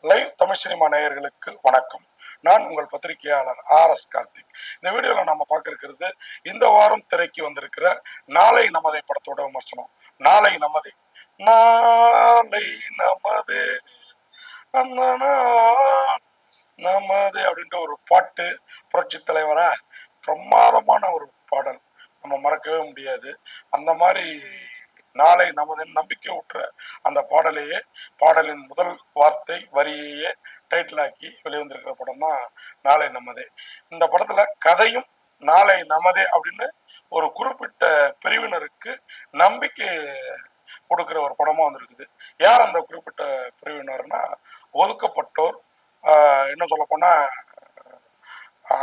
Live Tamil cinema நேயர்களுக்கு வணக்கம். நான் உங்கள் பத்திரிகையாளர் ஆர் எஸ் கார்த்திக். இந்த வீடியோவில் நம்ம பார்க்க இருக்கிறது இந்த வாரம் திரைக்கு வந்திருக்கிற நாளை நமதை படத்தோட விமர்சனம். நாளை நமதே. நாளை நமது. அந்த நமது அப்படின்ற ஒரு பாட்டு புரட்சி தலைவரா பிரமாதமான ஒரு பாடல். நம்ம மறக்கவே முடியாது. அந்த மாதிரி நாளை நமது நம்பிக்கை ஊற்ற அந்த பாடலையே பாடலின் முதல் வார்த்தை வரியையே டைட்டில் ஆக்கி வெளிவந்திருக்கிற படம் தான் நாளை நமதே. இந்த படத்துல கதையும் நாளை நமதே அப்படின்னு ஒரு குறிப்பிட்ட பிரிவினருக்கு நம்பிக்கை கொடுக்குற ஒரு படமாக வந்திருக்குது. யார் அந்த குறிப்பிட்ட பிரிவினர்னா? ஒதுக்கப்பட்டோர் இன்னும் சொல்ல போனா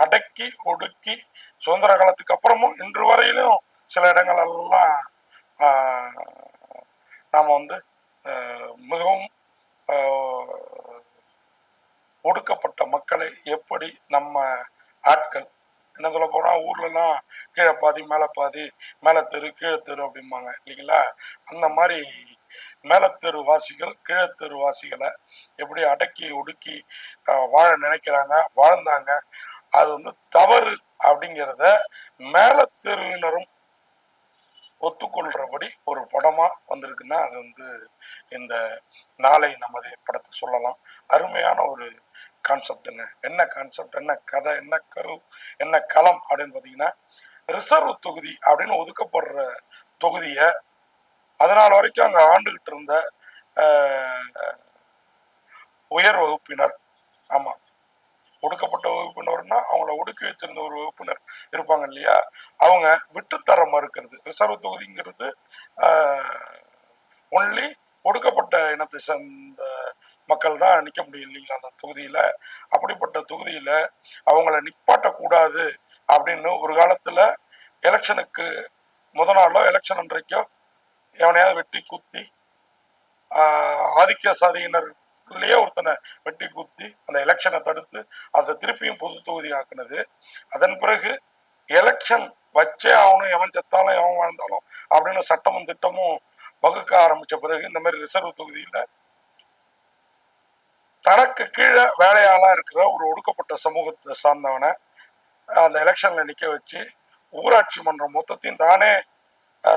அடக்கி ஒடுக்கி சுதந்திர காலத்துக்கு அப்புறமும் இன்று வரையிலும் சில இடங்கள் எல்லாம் நாம் வந்து மிகவும் ஒடுக்கப்பட்ட மக்களை எப்படி நம்ம ஆட்கள் என்ன சொல்ல போனால் ஊர்லலாம் கீழே பாதி மேலே பாதி மேலே தெரு கீழே தெரு அப்படிம்பாங்க இல்லைங்களா? அந்த மாதிரி மேலத்தெரு வாசிகள் கீழத்தெரு வாசிகளை எப்படி அடக்கி ஒடுக்கி வாழ நினைக்கிறாங்க வாழ்ந்தாங்க அது வந்து தவறு அப்படிங்கிறத மேலத்தெருவினரும் ஒத்துக்கொள்றபடி ஒரு படமா வந்திருக்குன்னா அது வந்து இந்த நாளை நமது படத்தை சொல்லலாம். அருமையான ஒரு கான்செப்டுங்க என்ன கான்செப்ட் என்ன கதை என்ன கரு என்ன களம் அப்படின்னு பார்த்தீங்கன்னா ரிசர்வ் தொகுதி அப்படின்னு ஒதுக்கப்படுற தொகுதியை அதனால் வரைக்கும் அங்கே ஆண்டுகிட்டு இருந்த உயர் வகுப்பினர். ஆமாம் ஒடுக்கப்பட்ட வகுப்பினர்னா அவங்கள ஒடுக்கி வச்சிருந்த ஒரு வகுப்பினர் இருப்பாங்க இல்லையா? அவங்க விட்டுத்தர மறுக்கிறது. ரிசர்வ் தொகுதிங்கிறது ஒன்லி ஒடுக்கப்பட்ட இனத்தை சேர்ந்த மக்கள் தான் நிற்க முடியும் இல்லைங்களா அந்த தொகுதியில்? அப்படிப்பட்ட தொகுதியில் அவங்கள நிப்பாட்டக்கூடாது அப்படின்னு ஒரு காலத்தில் எலெக்ஷனுக்கு முத நாளோ எலெக்ஷன் அன்றைக்கோ எவனையாவது வெட்டி குத்தி ஆதிக்க சாதியினர் சாதியினர்லயே ஒருத்தனை வெட்டி குத்தி அந்த எலெக்ஷனை தடுத்து அதை திருப்பியும் பொது தொகுதி ஆக்குனது. அதன் பிறகு எலெக்ஷன் வச்சே ஆகணும் எவன் செத்தாலும் எவன் வாழ்ந்தாலும் அப்படின்னு சட்டமும் திட்டமும் வகுக்க ஆரம்பிச்ச பிறகு இந்த மாதிரி ரிசர்வ் தொகுதியில தனக்கு கீழே வேலையாளா இருக்கிற ஒரு ஒடுக்கப்பட்ட சமூகத்தை சார்ந்தவனை அந்த எலெக்ஷன்ல நிக்க வச்சு ஊராட்சி மன்றம் மொத்தத்தையும் தானே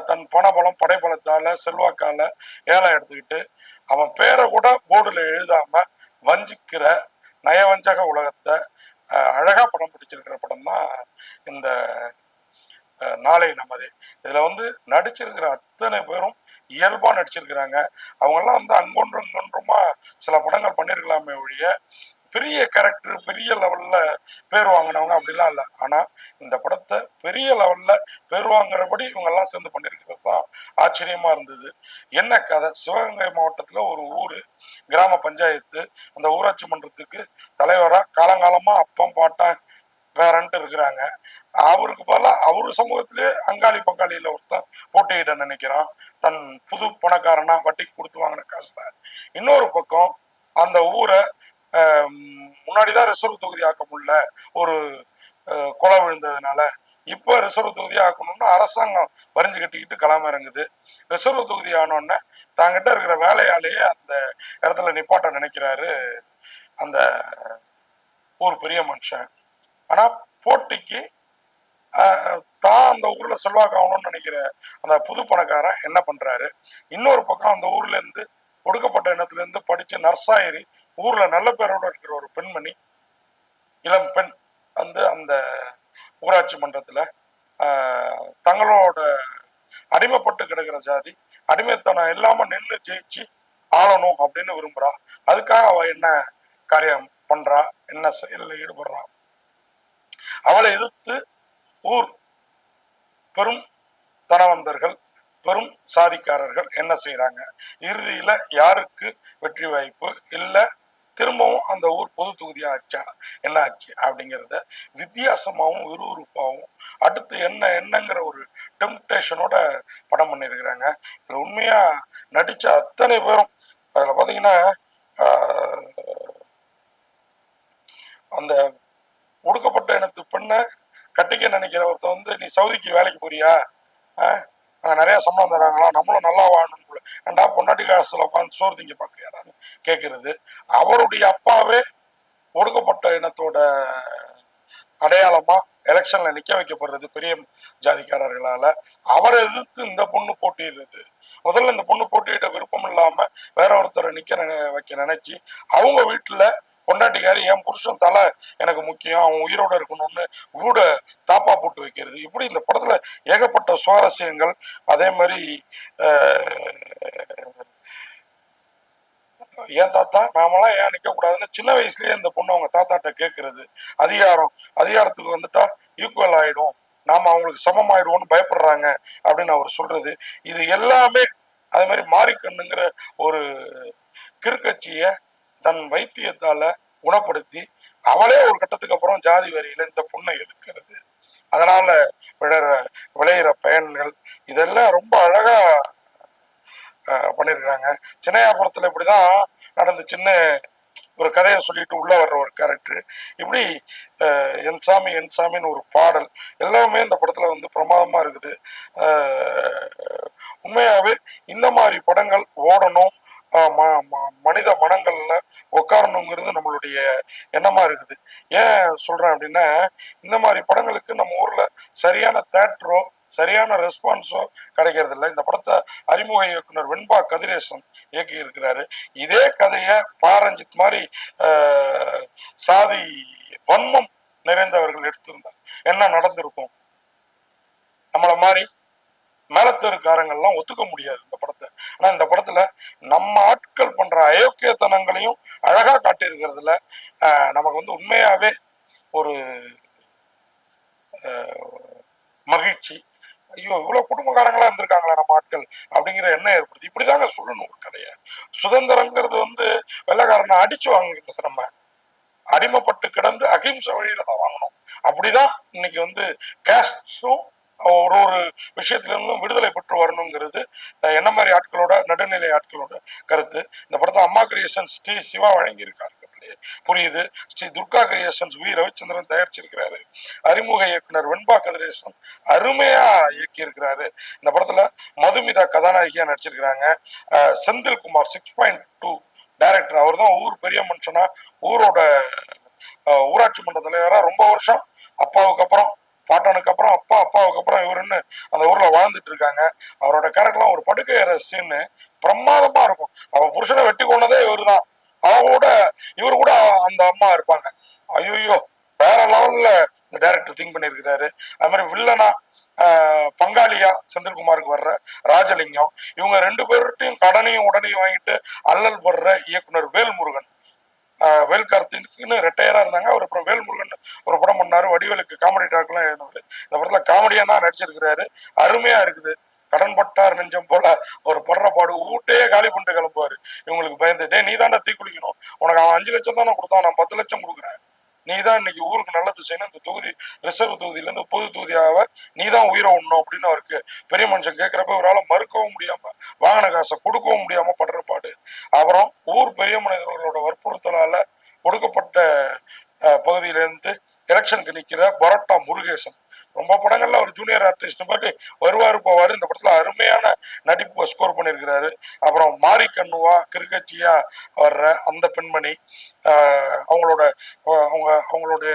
தன் பணபலம் படைபலத்தால செல்வாக்கால ஏழை எடுத்துக்கிட்டு அவன் பேரை கூட போர்டில் எழுதாம வஞ்சிக்கிற நயவஞ்சக உலகத்தை அழகா படம் பிடிச்சிருக்கிற படம் தான் இந்த நாளை நமதே இதுல வந்து நடிச்சிருக்கிற அத்தனை பேரும் இயல்பா நடிச்சிருக்கிறாங்க. அவங்கெல்லாம் வந்து அங்கொன்றும் இங்கொன்றுமா சில படங்கள் பண்ணியிருக்கலாமே ஒழிய பெரிய கேரக்டர் பெரிய லெவல்ல பேர் வாங்கினவங்க அப்படிலாம் இல்லை. ஆனா இந்த படத்தை பெரிய லெவல்ல பேர் வாங்குறபடி இவங்க எல்லாம் சேர்ந்து பண்ணியிருக்கிறது தான் ஆச்சரியமா இருந்தது. என்ன கதை? சிவகங்கை மாவட்டத்துல ஒரு ஊரு கிராம பஞ்சாயத்து. அந்த ஊராட்சி மன்றத்துக்கு தலைவரா காலங்காலமா அப்பம் பாட்டம் பேரன்ட்டு இருக்கிறாங்க. அவருக்கு பதிலாக அவர் சமூகத்திலே அங்காளி பங்காளியில ஒருத்தன் போட்டியிட நினைக்கிறான். தன் புது பணக்காரனா வட்டிக்கு கொடுத்து வாங்கின காசுல. இன்னொரு பக்கம் அந்த ஊரை முன்னாடி தான் ரிசர்வ் தொகுதி ஆக்க முடியல. ஒரு ஆஹ், கொலை விழுந்ததுனால. இப்போ ரிசர்வ் தொகுதி ஆக்கணும்னு அரசாங்கம் வரிஞ்சு கட்டிக்கிட்டு களம் இறங்குது. ரிசர்வ் தொகுதி ஆனோடனே தாங்கிட்ட இருக்கிற வேலையாலேயே அந்த இடத்துல நிப்பாட்ட நினைக்கிறாரு அந்த ஊர் பெரிய மனுஷன். ஆனால் போட்டிக்கு தான் அந்த ஊரில் செல்வாக்கு ஆகணும்னு நினைக்கிற அந்த புது பணக்காரன் என்ன பண்ணுறாரு இன்னொரு பக்கம் அந்த ஊர்லேருந்து ஒடுக்கப்பட்ட இனத்துல படித்து படிச்சு ஏறி ஊர்ல நல்ல பேரோட இருக்கிற ஒரு பெண்மணி இளம் பெண் வந்து அந்த ஊராட்சி மன்றத்துல தங்களோட அடிமைப்பட்டு கிடக்கிற ஜாதி அடிமைத்தனம் இல்லாம நின்று ஜெயிச்சு ஆளணும் அப்படின்னு விரும்புறா. அதுக்காக அவ என்ன காரியம் பண்றா? என்ன செயலில் ஈடுபடுறா? அவளை எதிர்த்து ஊர் பெரும் தனவந்தர்கள் பெரும் சாதிக்காரர்கள் என்ன செய்கிறாங்க இறுதியில யாருக்கு வெற்றி வாய்ப்பு? இல்ல திரும்பவும் அந்த ஊர் பொது தொகுதியாக ஆச்சா? என்ன ஆச்சு? அப்படிங்கிறத வித்தியாசமாகவும் விறுவிறுப்பாகவும் அடுத்து என்ன என்னங்கிற ஒரு டெம்டேஷனோட படம் பண்ணியிருக்கிறாங்க. இதில் உண்மையா நடிச்ச அத்தனை பேரும் அதில் பார்த்தீங்கன்னா அந்த ஒடுக்கப்பட்ட இனத்து பெண்ணை கட்டிக்க நினைக்கிற ஒருத்தன் வந்து நீ சவுதிக்கு வேலைக்கு போறியா? நிறைய சம்பளம் தராங்களா? நம்மளும் நல்லா வாழணும் ஏன்டா பொண்டாட்டி காசுல உட்காந்து சோறு திங்க பாக்குறியாடான்னு கேட்கறது அவருடைய அப்பாவே ஒடுக்கப்பட்ட இனத்தோட அடையாளமா எலெக்ஷன்ல நிக்க வைக்கப்படுறது பெரிய ஜாதிக்காரர்களால. அவரை எதிர்த்து இந்த பொண்ணு போட்டிடுறது முதல்ல இந்த பொண்ணு போட்டியிட விருப்பம் இல்லாம வேற ஒருத்தரை நிக்க நினை- வைக்க நினைச்சு அவங்க வீட்டுல பொண்டாட்டிக்காரி என் புருஷன் தலை எனக்கு முக்கியம் அவன் உயிரோட இருக்கணும்னு வீட தாப்பா போட்டு வைக்கிறது. இப்படி இந்த படத்துல ஏகப்பட்ட சுவாரஸ்யங்கள் அதே மாதிரி ஏன் தாத்தா நாமெல்லாம் ஏன் நிற்கக்கூடாதுன்னு சின்ன வயசுலயே இந்த பொண்ணு அவங்க தாத்தாட்ட கேட்கறது அதிகாரம் அதிகாரத்துக்கு வந்துட்டா ஈக்குவல் ஆயிடும். நாம அவங்களுக்கு சமம் ஆயிடுவோம்னு பயப்படுறாங்க அப்படின்னு அவர் சொல்றது. இது எல்லாமே அதே மாதிரி மாரிக்கண்ணுங்கிற ஒரு கிறுக்கட்சிய தன் வைத்தியத்தால குணப்படுத்தி அவளே ஒரு கட்டத்துக்கு அப்புறம் ஜாதி வரியில இந்த பொண்ணை எதிர்க்கிறது அதனால விழற விளையிற பயன்கள் இதெல்லாம் ரொம்ப அழகா பண்ணியிருக்கிறாங்க பண்ணியிருக்காங்க சின்னையாபுரத்துல இப்படிதான் நடந்துச்சுன்னு ஒரு கதையை சொல்லிட்டு உள்ள வர்ற ஒரு கேரக்டர் இப்படி என் சாமி என் சாமின்னு ஒரு பாடல் எல்லாமே இந்த படத்துல வந்து பிரமாதமா இருக்குது. உண்மையாவே இந்த மாதிரி படங்கள் ஓடணும் மனித மனங்கள்ல உட்காரணுங்கிறது நம்மளுடைய எண்ணமா இருக்குது. ஏன் சொல்றேன் அப்படின்னா இந்த மாதிரி படங்களுக்கு நம்ம ஊர்ல சரியான தேட்டரோ சரியான ரெஸ்பான்ஸோ கிடைக்கிறது இல்லை. இந்த படத்தை அறிமுக இயக்குனர் வெண்பா கதிரேசன் இயக்கி இருக்கிறாரு இதே கதையை பாரஞ்சித் மாதிரி சாதி வன்மம் நிறைந்தவர்கள் எடுத்திருந்தா என்ன நடந்திருக்கும்? நம்மள மாதிரி மேலத்தெருக்காரங்கள்லாம் ஒத்துக்க முடியாது இந்த படத்தை. ஆனா இந்த படத்துல நம்ம ஆட்கள் பண்ற அயோக்கியத்தனங்களையும் அழகா காட்டியிருக்கிறதுல ஆஹ், நமக்கு வந்து உண்மையாவே ஒரு மகிழ்ச்சி. ஐயோ இவ்வளவு குடும்பக்காரங்களா இருந்திருக்காங்களா நம்ம ஆட்கள் அப்படிங்கிற எண்ணம் ஏற்படுத்தி இப்படிதாங்க சொல்லணும் ஒரு கதையை. சுதந்திரங்கிறது வந்து வெள்ளைக்காரனை அடிச்சு வாங்கிட்டு நம்ம. அடிமைப்பட்டு கிடந்து அகிம்சை வழியில தான் வாங்கணும். அப்படிதான் இன்னைக்கு வந்து கேஸ்டும் ஒரு ஒரு விஷயத்திலிருந்தும் விடுதலை பெற்று வரணுங்கிறது என்ன மாதிரி ஆட்களோட நடுநிலை ஆட்களோட கருத்து. இந்த படத்தை அம்மா கிரியேஷன்ஸ் ஸ்ரீ சிவா வழங்கியிருக்காரு புரியுது? ஸ்ரீ துர்கா கிரியேஷன்ஸ் வி ரவிச்சந்திரன் தயாரிச்சிருக்கிறாரு. அறிமுக இயக்குனர் வெண்பா கதிரேசன் அருமையா இயக்கியிருக்கிறாரு. இந்த படத்துல மதுமிதா கதாநாயகியா நடிச்சிருக்கிறாங்க. Senthil Senthilkumar six point two director அவர் தான் ஊர் பெரிய மனுஷனா ஊரோட ஊராட்சி மன்ற தலைவரா ரொம்ப வருஷம். அப்பாவுக்கு அப்புறம் பாட்டனுக்கு அப்புறம் அப்பா அப்பாவுக்கு அப்புறம் இவருன்னு அந்த ஊர்ல வாழ்ந்துட்டு இருக்காங்க. அவரோட கேரக்டர்லாம் ஒரு படுக்கை ரசின்னு பிரமாதமாக பிரமாதமா இருக்கும். அவன் புருஷனை வெட்டி கொண்டதே இவருதான். அவ கூட இவரு கூட அந்த அம்மா இருப்பாங்க. ஐயோ வேற லெவல்ல இந்த டேரக்டர் திங்க் பண்ணியிருக்கிறாரு. அது மாதிரி வில்லனா பங்காளியா செந்தில்குமாருக்கு வர்ற ராஜலிங்கம். இவங்க ரெண்டு பேர்கிட்டையும் கடனையும் உடனையும் வாங்கிட்டு அல்லல் படுற இயக்குனர் வேல்முருகன். ஆஹ், வேல் கார்த்திக்னு இருந்தாங்க. அவர் அப்புறம் வேல்முருகன் ஒரு படம் பண்ணாரு. வடிவேலுக்கு காமெடி டாக்லாம் எழுதினாரு. இந்த படத்துல தான் நடிச்சிருக்கிறாரு. அருமையா இருக்குது. கடன்பட்டார் நெஞ்சம் போல அவர் படுற பாடு ஊட்டே காலி பண்ணிட்டு கிளம்புவாரு. இவங்களுக்கு பயந்து டே நீ தாண்டா தீ குளிக்கணும். உனக்கு அவன் அஞ்சு லட்சம் தானே கொடுத்தான். நான் பத்து லட்சம் கொடுக்குறேன். நீ தான் இன்னைக்கு ஊருக்கு நல்லது செய்யணும். இந்த தொகுதி ரிசர்வ் தொகுதியில இருந்து பொது தொகுதியாக நீ தான் உயிரை உண்ணும் அப்படின்னு அவருக்கு பெரிய மனுஷன் கேட்கிறப்ப இவரால் மறுக்கவும் முடியாம வாங்கின காசை கொடுக்கவும் முடியாம படுற பாடு. அப்புறம் ஊர் பெரிய மனிதர்களோட வற்புறுத்தலால ஒடுக்கப்பட்ட பகுதியிலேருந்து எலெக்ஷனுக்கு நிற்கிற பரோட்டா முருகேசன். ரொம்ப படங்கள்ல ஒரு ஜூனியர் ஆர்டிஸ்ட் மாதிரி வருவாரு போவாரு. இந்த படத்துல அருமையான நடிப்பு ஸ்கோர் பண்ணியிருக்கிறாரு அப்புறம் மாரி கண்ணுவா கிருக்கச்சியா வர்ற அந்த பெண்மணி அவங்களோட அவங்க அவங்களுடைய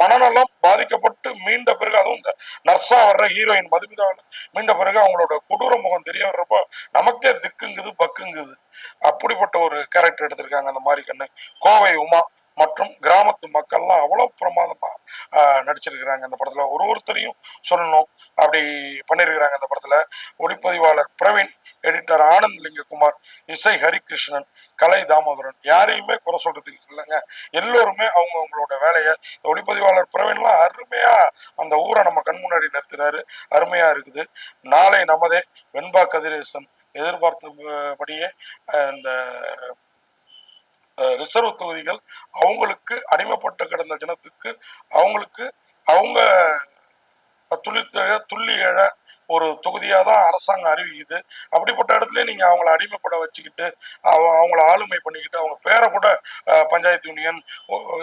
மனநலம் பாதிக்கப்பட்டு மீண்ட பிறகு அதுவும் இந்த நர்ஸா வர்ற ஹீரோயின் மதுமிதா மீண்ட பிறகு அவங்களோட கொடூர முகம் தெரிய வர்றப்போ நமக்கே திக்குங்குது பக்குங்குது. அப்படிப்பட்ட ஒரு கேரக்டர் எடுத்திருக்காங்க அந்த மாதிரி கண்ணு கோவை உமா. மற்றும் கிராமத்து மக்கள்லாம் அவ்வளோ பிரமாதமாக நடிச்சிருக்கிறாங்க அந்த படத்தில். ஒரு ஒருத்தரையும் சொல்லணும். அப்படி பண்ணியிருக்கிறாங்க அந்த படத்தில். ஒளிப்பதிவாளர் பிரவீன் எடிட்டர் ஆனந்த் லிங்ககுமார் இசை ஹரிகிருஷ்ணன் கலை தாமோதரன். யாரையுமே குறை சொல்றதுக்கு இல்லைங்க. எல்லோருமே அவங்க அவங்களோட வேலையை ஒளிப்பதிவாளர் பிரவீன்லாம் அருமையா அந்த ஊரை நம்ம கண் முன்னாடி நிறுத்துறாரு. அருமையா இருக்குது. நாளை நமதே வெண்பா கதிரேசன் எதிர்பார்த்தபடியே இந்த ரிசர்வ் தொகுதிகள் அவங்களுக்கு அடிமைப்பட்டு கிடந்த ஜனத்துக்கு அவங்களுக்கு அவங்க துளித்தழ துள்ளி எழ ஒரு தொகுதியாக தான் அரசாங்கம் அறிவிக்குது. அப்படிப்பட்ட இடத்துல நீங்கள் அவங்கள அடிமைப்பட வச்சுக்கிட்டு அவ அவங்கள ஆளுமை பண்ணிக்கிட்டு அவங்க பேரை கூட பஞ்சாயத்து யூனியன்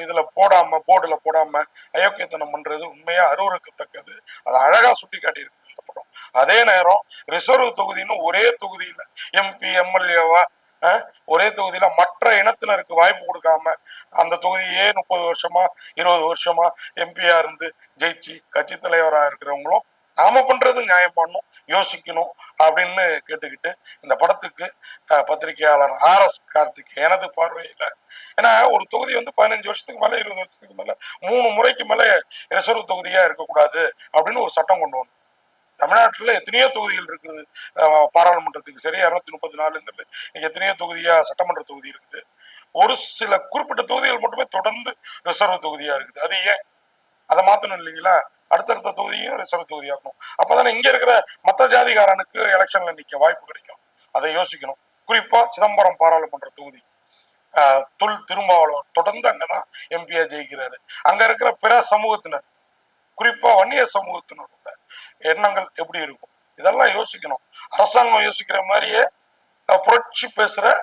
இதில் போடாமல் போர்டில் போடாமல் அயோக்கியத்தனம் பண்ணுறது உண்மையாக அருவறுக்கத்தக்கது அதை அழகாக சுட்டி காட்டியிருக்குது இந்த படம். அதே நேரம் ரிசர்வ் தொகுதின்னு ஒரே தொகுதியில் எம்பி எம்எல்ஏவா ஒரே தொகுதியில மற்ற இனத்தினருக்கு வாய்ப்பு கொடுக்காம அந்த தொகுதியே முப்பது வருஷமா இருபது வருஷமா எம்பியா இருந்து ஜெயிச்சு கட்சி தலைவரா இருக்கிறவங்களும் நாம பண்றது நியாயம் பண்ணணும் யோசிக்கணும் அப்படின்னு கேட்டுக்கிட்டு இந்த படத்துக்கு பத்திரிகையாளர் ஆர் எஸ் கார்த்திக் எனது பார்வையில. ஏன்னா ஒரு தொகுதி வந்து பதினஞ்சு வருஷத்துக்கு மேல இருபது வருஷத்துக்கு மேல மூணு முறைக்கு மேல ரிசர்வ் தொகுதியா இருக்கக்கூடாது அப்படின்னு ஒரு சட்டம் கொண்டு வந்தோம். தமிழ்நாட்டுல எத்தனையோ தொகுதிகள் இருக்குது. அஹ், பாராளுமன்றத்துக்கு சரி இரநூத்தி முப்பத்தி நாலுங்கிறது இன்னைக்கு எத்தனையோ தொகுதியாக சட்டமன்ற தொகுதி இருக்குது. ஒரு சில குறிப்பிட்ட தொகுதிகள் மட்டுமே தொடர்ந்து ரிசர்வ் தொகுதியாக இருக்குது. அது ஏன்? அதை மாத்தணும் இல்லைங்களா? அடுத்தடுத்த தொகுதியும் ரிசர்வ் தொகுதியாக இருக்கணும். அப்போ தானே இங்கே இருக்கிற மத்த ஜாதிகாரனுக்கு எலெக்ஷனில் நிற்க வாய்ப்பு கிடைக்கும். அதை யோசிக்கணும். குறிப்பாக சிதம்பரம் பாராளுமன்ற தொகுதி. தொல் திருமாவளவன் தொடர்ந்து அங்கதான் எம்பியாக ஜெயிக்கிறாரு. அங்க இருக்கிற பிற சமூகத்தினர் குறிப்பா வன்னிய சமூகத்தினர் எண்ணங்கள் எப்படி இருக்கும்? இதெல்லாம் யோசிக்கணும். அரசாங்கம் யோசிக்கிற மாதிரியே புரட்சி பேசுற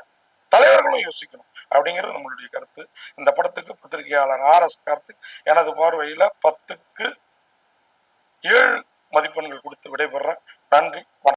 தலைவர்களும் யோசிக்கணும். அப்படிங்கிறது நம்மளுடைய கருத்து. இந்த படத்துக்கு பத்திரிகையாளர் ஆர் எஸ் கார்த்திக் எனது பார்வையில பத்துக்கு ஏழு மதிப்பெண்கள் கொடுத்து விடைபெறேன். நன்றி வணக்கம்.